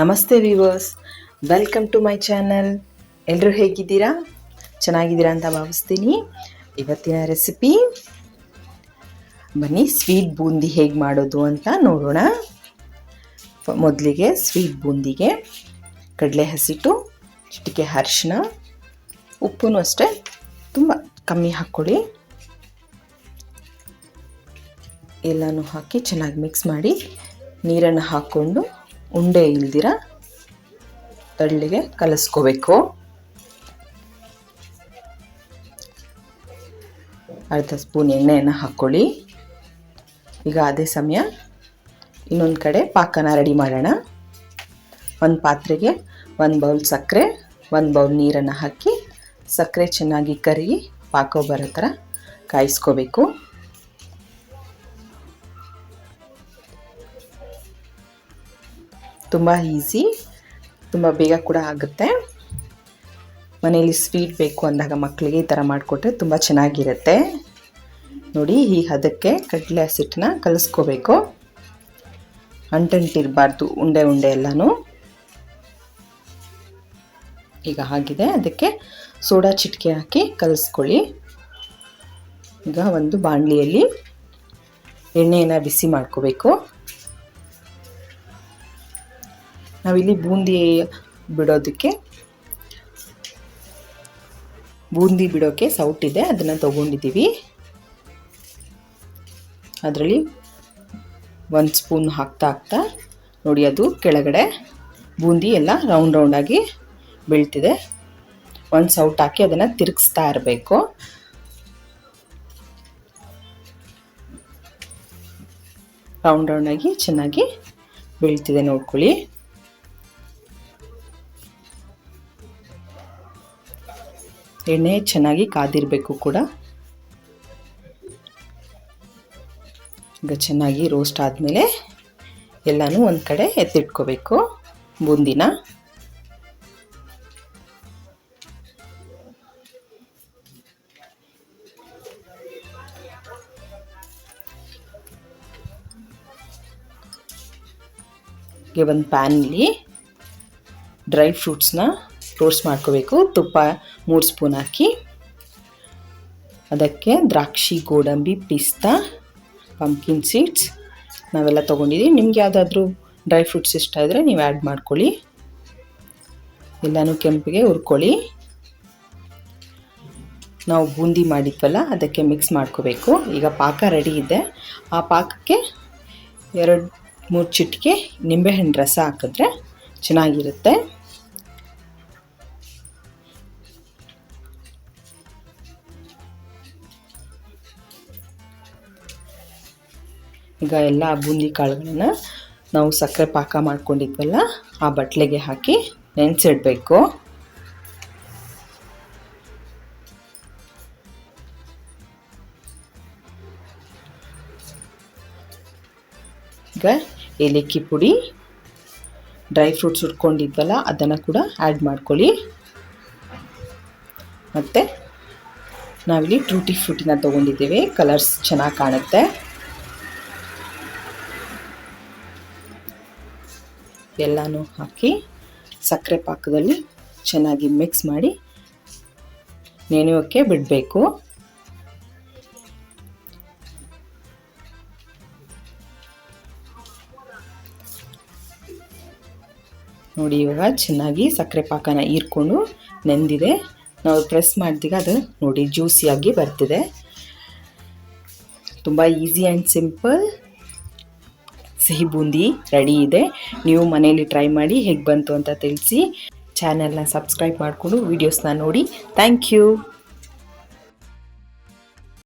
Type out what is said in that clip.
ನಮಸ್ತೆ viewers welcome to my channel ಎಲ್ಲರೂ ಹೇಗಿದ್ದೀರಾ? ಚೆನ್ನಾಗಿದ್ದೀರಾ ಅಂತ ಭಾವಿಸ್ತೀನಿ. ಇವತ್ತಿನ ರೆಸಿಪಿ ಬನ್ನಿ ಸ್ವೀಟ್ ಬೂಂದಿ ಹೇಗೆ ಮಾಡೋದು ಅಂತ ನೋಡೋಣ. ಮೊದಲಿಗೆ ಸ್ವೀಟ್ ಬೂಂದಿಗೆ ಕಡಲೆ ಹಸಿಟ್ಟು, ಚಿಟಿಕೆ ಅರಿಶಿನ ಉಪ್ಪು ಅಷ್ಟೇ ತುಂಬ ಕಮ್ಮಿ ಹಾಕ್ಕೊಳ್ಳಿ. ಎಲ್ಲನೂ ಹಾಕಿ ಚೆನ್ನಾಗಿ ಮಿಕ್ಸ್ ಮಾಡಿ ನೀರನ್ನು ಹಾಕ್ಕೊಂಡು ಉಂಡೆ ಇಲ್ದಿರ ತಳ್ಳಿಗೆ ಕಲಸ್ಕೋಬೇಕು. ಅರ್ಧ ಸ್ಪೂನ್ ಎಣ್ಣೆಯನ್ನು ಹಾಕ್ಕೊಳ್ಳಿ ಈಗ ಅದೇ ಸಮಯ ಇನ್ನೊಂದು ಕಡೆ ಪಾಕನ ರೆಡಿ ಮಾಡೋಣ. ಒಂದು ಪಾತ್ರೆಗೆ ಒಂದು ಬೌಲ್ ಸಕ್ಕರೆ, ಒಂದು ಬೌಲ್ ನೀರನ್ನು ಹಾಕಿ ಸಕ್ಕರೆ ಚೆನ್ನಾಗಿ ಕರಗಿ ಪಾಕ ಬರೋ ಥರ ಕಾಯಿಸ್ಕೋಬೇಕು. ತುಂಬ ಈಸಿ ತುಂಬ ಬೇಗ ಕೂಡ ಆಗುತ್ತೆ. ಮನೆಯಲ್ಲಿ ಸ್ವೀಟ್ ಬೇಕು ಅಂದಾಗ ಮಕ್ಕಳಿಗೆ ಈ ಥರ ಮಾಡಿಕೊಟ್ರೆ ತುಂಬ ಚೆನ್ನಾಗಿರುತ್ತೆ. ನೋಡಿ, ಈ ಹದಕ್ಕೆ ಕಡಲೆ ಹಸಿಟ್ಟನ್ನ ಕಲಿಸ್ಕೋಬೇಕು. ಅಂಟಂಟಿರಬಾರ್ದು ಉಂಡೆ ಉಂಡೆ ಎಲ್ಲನೂ. ಈಗ ಆಗಿದೆ ಅದಕ್ಕೆ ಸೋಡಾ ಚಿಟಿಕೆ ಹಾಕಿ ಕಲಿಸ್ಕೊಳ್ಳಿ. ಈಗ ಒಂದು ಬಾಣಲಿಯಲ್ಲಿ ಎಣ್ಣೆಯನ್ನು ಬಿಸಿ ಮಾಡ್ಕೋಬೇಕು. ನಾವಿಲ್ಲಿ ಬೂಂದಿ ಬಿಡೋದಕ್ಕೆ ಬೂಂದಿ ಬಿಡೋಕ್ಕೆ ಸೌಟಿದೆ ಅದನ್ನು ತೊಗೊಂಡಿದ್ದೀವಿ. ಅದರಲ್ಲಿ ಒಂದು ಸ್ಪೂನ್ ಹಾಕ್ತಾ ಹಾಕ್ತಾ, ನೋಡಿ ಅದು ಕೆಳಗಡೆ ಬೂಂದಿ ಎಲ್ಲ ರೌಂಡ್ ರೌಂಡಾಗಿ ಬೀಳ್ತಿದೆ. ಒಂದು ಸೌಟ್ ಹಾಕಿ ಅದನ್ನು ತಿರುಗಿಸ್ತಾ ಇರಬೇಕು. ರೌಂಡ್ ರೌಂಡಾಗಿ ಚೆನ್ನಾಗಿ ಬೀಳ್ತಿದೆ, ನೋಡ್ಕೊಳ್ಳಿ. ಎಣ್ಣೆ ಚೆನ್ನಾಗಿ ಕಾದಿರಬೇಕು ಕೂಡ. ಈಗ ಚೆನ್ನಾಗಿ ರೋಸ್ಟ್ ಆದಮೇಲೆ ಎಲ್ಲನೂ ಒಂದು ಕಡೆ ಎತ್ತಿಟ್ಕೋಬೇಕು. ಬೂಂದಿನ. ಒಂದು ಪ್ಯಾನಲ್ಲಿ ಡ್ರೈ ಫ್ರೂಟ್ಸ್ನ ರೋಸ್ಟ್ ಮಾಡ್ಕೋಬೇಕು. ತುಪ್ಪ ಮೂರು ಸ್ಪೂನ್ ಹಾಕಿ. ಅದಕ್ಕೆ ದ್ರಾಕ್ಷಿ, ಗೋಡಂಬಿ, ಪಿಸ್ತಾ ಪಂಪ್ಕಿನ್ ಸೀಡ್ಸ್ ನಾವೆಲ್ಲ ತೊಗೊಂಡಿದ್ದೀವಿ ನಿಮ್ಗೆ ಯಾವುದಾದ್ರೂ ಡ್ರೈ ಫ್ರೂಟ್ಸ್ ಇಷ್ಟ ಇದ್ದರೆ ನೀವು ಆ್ಯಡ್ ಮಾಡ್ಕೊಳ್ಳಿ. ಎಲ್ಲನೂ ಕೆಂಪಿಗೆ ಹುರ್ಕೊಳ್ಳಿ. ನಾವು ಬೂಂದಿ ಮಾಡಿದ್ವಲ್ಲ, ಅದಕ್ಕೆ ಮಿಕ್ಸ್ ಮಾಡ್ಕೋಬೇಕು. ಈಗ ಪಾಕ ರೆಡಿ ಇದೆ. ಆ ಪಾಕಕ್ಕೆ ಎರಡು, ಮೂರು ಚಿಟಿಕೆ ನಿಂಬೆಹಣ್ಣು ರಸ ಹಾಕಿದ್ರೆ ಚೆನ್ನಾಗಿರುತ್ತೆ. ಈಗ ಎಲ್ಲ ಬೂಂದಿ ಕಾಳುಗಳನ್ನ ನಾವು ಸಕ್ಕರೆ ಪಾಕ ಮಾಡ್ಕೊಂಡಿದ್ವಲ್ಲ, ಆ ಬಟ್ಲೆಗೆ ಹಾಕಿ ನೆನೆಸಿಡಬೇಕು. ಈಗ ಏಲಕ್ಕಿ ಪುಡಿ, ಡ್ರೈ ಫ್ರೂಟ್ಸ್ ಹುಡ್ಕೊಂಡಿದ್ವಲ್ಲ ಅದನ್ನು ಕೂಡ ಆ್ಯಡ್ ಮಾಡ್ಕೊಳ್ಳಿ. ಮತ್ತು ನಾವಿಲ್ಲಿ ಟ್ರೂಟಿ ಫ್ರೂಟಿನ ತೊಗೊಂಡಿದ್ದೀವಿ, ಕಲರ್ಸ್ ಚೆನ್ನಾಗಿ ಕಾಣುತ್ತೆ. ಎಲ್ಲನೂ ಹಾಕಿ ಸಕ್ಕರೆ ಪಾಕದಲ್ಲಿ ಚೆನ್ನಾಗಿ ಮಿಕ್ಸ್ ಮಾಡಿ ನೆನೆಯೋಕ್ಕೆ ಬಿಡಬೇಕು. ನೋಡಿ ಇವಾಗ ಚೆನ್ನಾಗಿ ಸಕ್ಕರೆ ಪಾಕನ ಹೀರ್ಕೊಂಡು ನೆಂದಿದೆ. ನಾವು ಪ್ರೆಸ್ ಮಾಡಿದಾಗ ಅದು ನೋಡಿ ಜ್ಯೂಸಿಯಾಗಿ ಬರ್ತಿದೆ. ತುಂಬ ಈಸಿ ಆ್ಯಂಡ್ ಸಿಂಪಲ್ ಸಿಹಿ ಬೂಂದಿ ರೆಡಿ ಇದೆ. ನೀವು ಮನೆಯಲ್ಲಿ ಟ್ರೈ ಮಾಡಿ ಹೇಗೆ ಬಂತು ಅಂತ ತಿಳಿಸಿ. ಚಾನೆಲ್ನ ಸಬ್ಸ್ಕ್ರೈಬ್ ಮಾಡಿಕೊಂಡು ವೀಡಿಯೋಸ್ನ ನೋಡಿ. Thank you